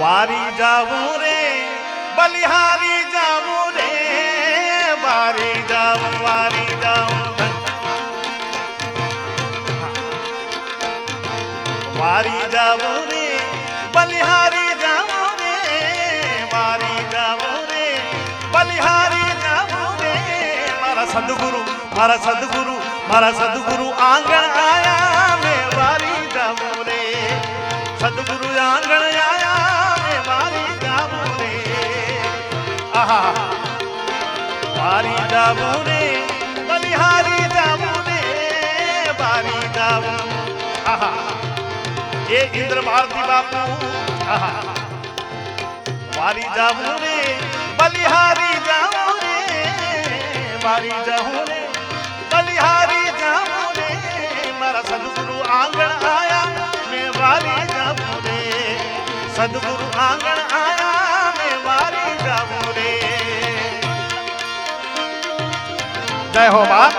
વારી જાવું રે, બલિહારી જાવું રે, વારી જાવું વારી જાવું. વારી જાવું રે, બલિહારી જાવું રે, વારી જાવું રે, બલિહારી જાવું રે. મારા સદગુરુ મારા સદગુરુ મારા સદગુરુ આંગણ આયા મે, વારી જાવું રે. સદગુરુ બારી દાવું ને બલિહારી દાવું ને બારી દાવું એ ઇન્દ્ર ભારતી બાપુ વારી જાવું ને બલિહારી જાવું ને વારી જાવું ને બલિહારી જાવું ને મારા સદગુરુ આંગણ આયા મેં વારી જાવું ને સદગુરુ આંગણ જય હો બા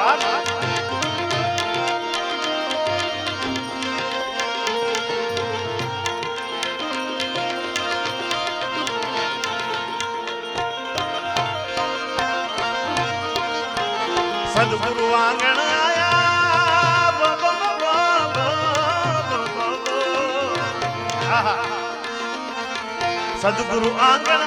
સદગુરુ આંગણ સદગુરુ આંગણ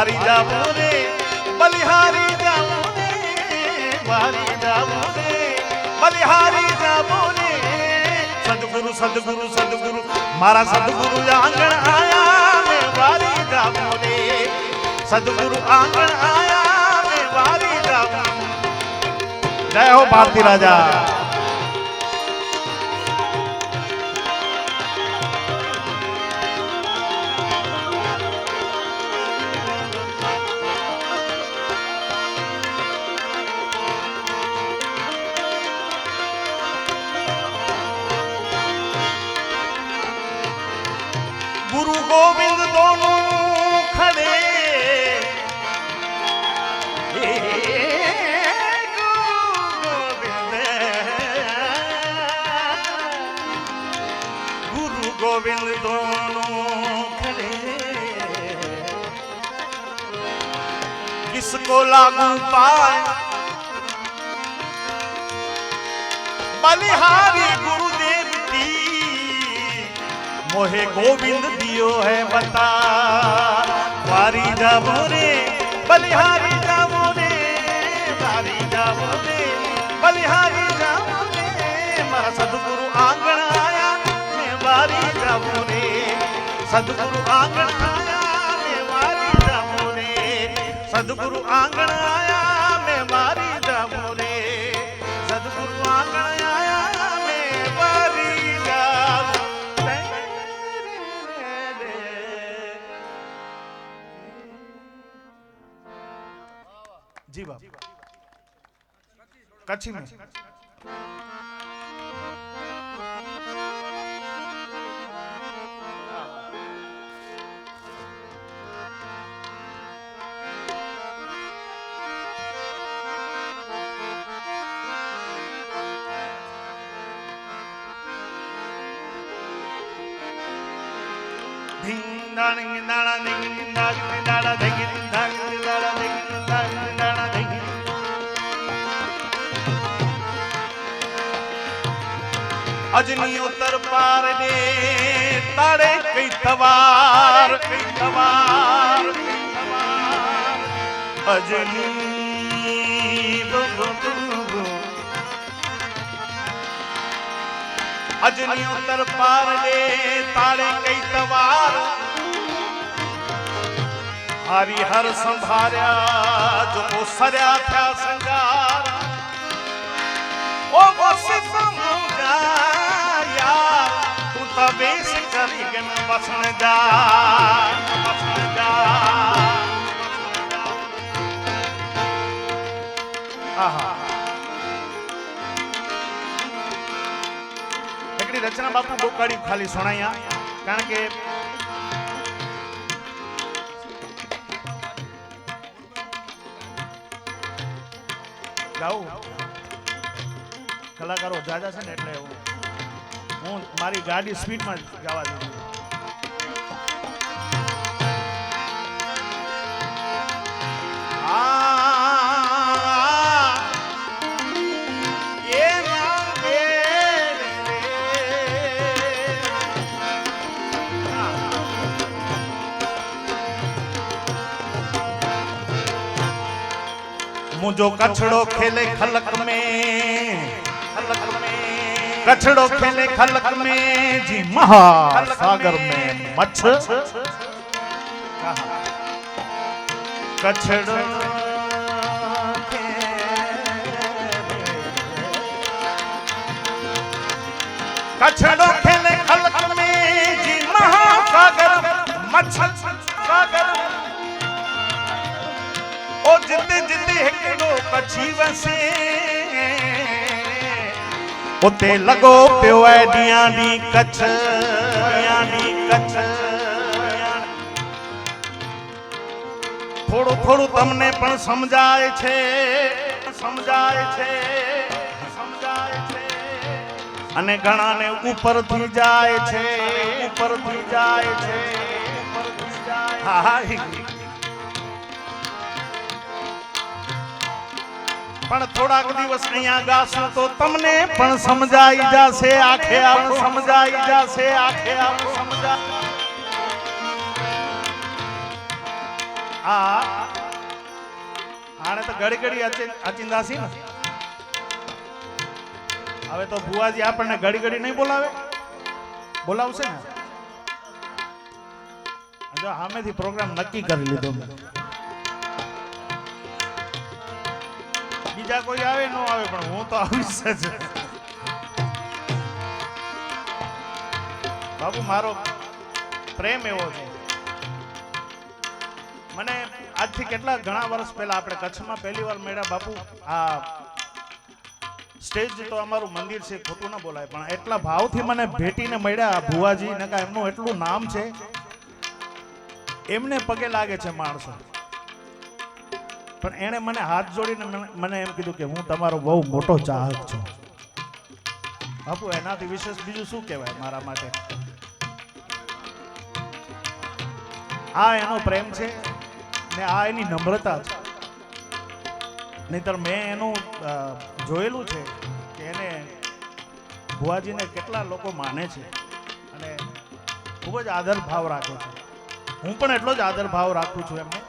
મારી જાવું રે બલિહારી જાવું રે મારી જાવું રે બલિહારી જાવું રે સદગુરુ સદગુરુ સદગુરુ, મારા સદગુરુ આંગણ આયા મે વારી જાવું રે સદગુરુ આંગણ આયા મે વારી જાવું જય હો ભારતી રાજા ગોવિંદ ધોનો કિસકો લાગુ પાય બલિહારી ગુરુદેવ કી મોહે ગોવિંદ દિયો હે બતા વારી જાવો રે બલિહારી જાવો રે વારી જાવો રે બલિહારી જાવો રે મારા સદગુરુ જાવું રે સદગુરુ આંગણ આયા મે મારી જાવું રે સદગુરુ આંગણ આયા મે મારી જાવું રે સદગુરુ આંગણ આયા મે કચ્છી અજની ઉત્તર પાર ને તારે કઈ થવાર કઈ થવાર, અજની અજની ઉત્તર પાર ને તારે કઈ થવાર તવાર હરિહર સંભાર્યા જો મોસર્યા થયા સંગાર ઓ વસે સમુજા યાર તું તો બેસ કરી ગન વસણ જા વસણ જા આહા એકડી રચના બાપુ બહુ કાઢી ખાલી સુણાયા કારણ કે ગાઉં. કલાકારો જાજા છે ને એટલે હું મારી ગાડી સ્પીડમાં જ ગાવા દીધી मुझो कछड़ो खेले खलक में खलक में कछड़ो खेले खलक में जी महासागर में मच्छ कछड़ो कछड़ो खेले खलक में जी महासागर मच्छ सागर ओ जिंदे પછી વસે ઉતે લગો ਪਿਓ ਐ ਦੀਆਂ ਦੀ કચ્છ ਦੀਆਂ કચ્છ. થોડું થોડું તમને પણ સમજાય છે સમજાય છે સમજાય છે. અને ઘણાને ઉપર થઈ જાય છે ઉપર થઈ જાય છે, ઉપરથી જાય હા. પણ થોડાક દિવસ અહીંયા ગાશું તો તમને પણ સમજાઈ જશે, આખે આવું સમજાઈ જશે, આખે આપ સમજાય આ આને તો ઘડી ઘડી અચિ- અચિંદાસી ને? હવે તો ભુવાજી આપણને ઘડી ઘડી નહીં બોલાવે? બોલાવશે ને? જો સામેથી પ્રોગ્રામ નક્કી કરી લીધો મેં. બીજા કોઈ આવે, ન આવે, પણ હું તો આવીશ જ બાબુ મારો પ્રેમ એવો છે. મને આજથી કેટલા ઘણા વર્ષ પહેલા આપણે કચ્છમાં પહેલી વાર મળ્યા બાપુ, આ સ્ટેજ તો અમારું મંદિર છે, ખોટું ના બોલાય, પણ એટલા ભાવથી મને ભેટીને મળ્યા ભુવાજી, નકા એમનું એટલું નામ છે. એમને પગે લાગે છે માણસો. પણ એણે મને હાથ જોડીને મને- એમ કીધું કે હું તમારો બહુ મોટો ચાહક છું. બાપુ, એનાથી વિશેષ બીજું શું કહેવાય મારા માટે? આ એનો પ્રેમ છે ને આ એની નમ્રતા છે. નહીતર મેં એનું જોયેલું છે કે એને ભુવાજીને કેટલા લોકો માને છે અને ખૂબ જ આદર ભાવ રાખે છે. હું પણ એટલો જ આદર ભાવ રાખું છું એમને.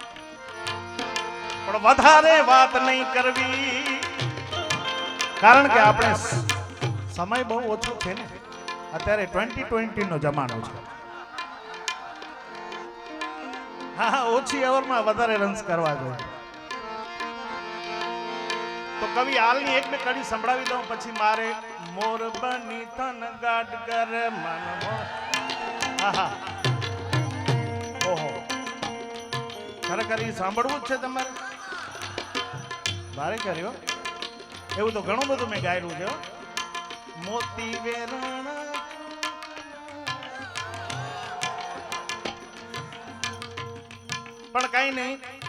પણ વધારે વાત નહીં કરવી. કારણ કે આપણે સમય બહુ ઓછો છે ને. અત્યારે ટ્વેન્ટી ટ્વેન્ટી નો જમાનો છે. હા ઓછી ઓવરમાં વધારે રન્સ કરવા જોઈએ. તો કવિ, હાલની એક બે કડી સંભળાવી દઉં, પછી મારે મોર બની તન ગાડ કર મન મોર. હા હા. ઓહો. ખરેખર એ સાંભળવું જ છે તમારે? ભારે કર્યો. એવું તો ઘણું બધું મેં ગાયેલું છે મોતી વેરણ. પણ કઈ નહીં.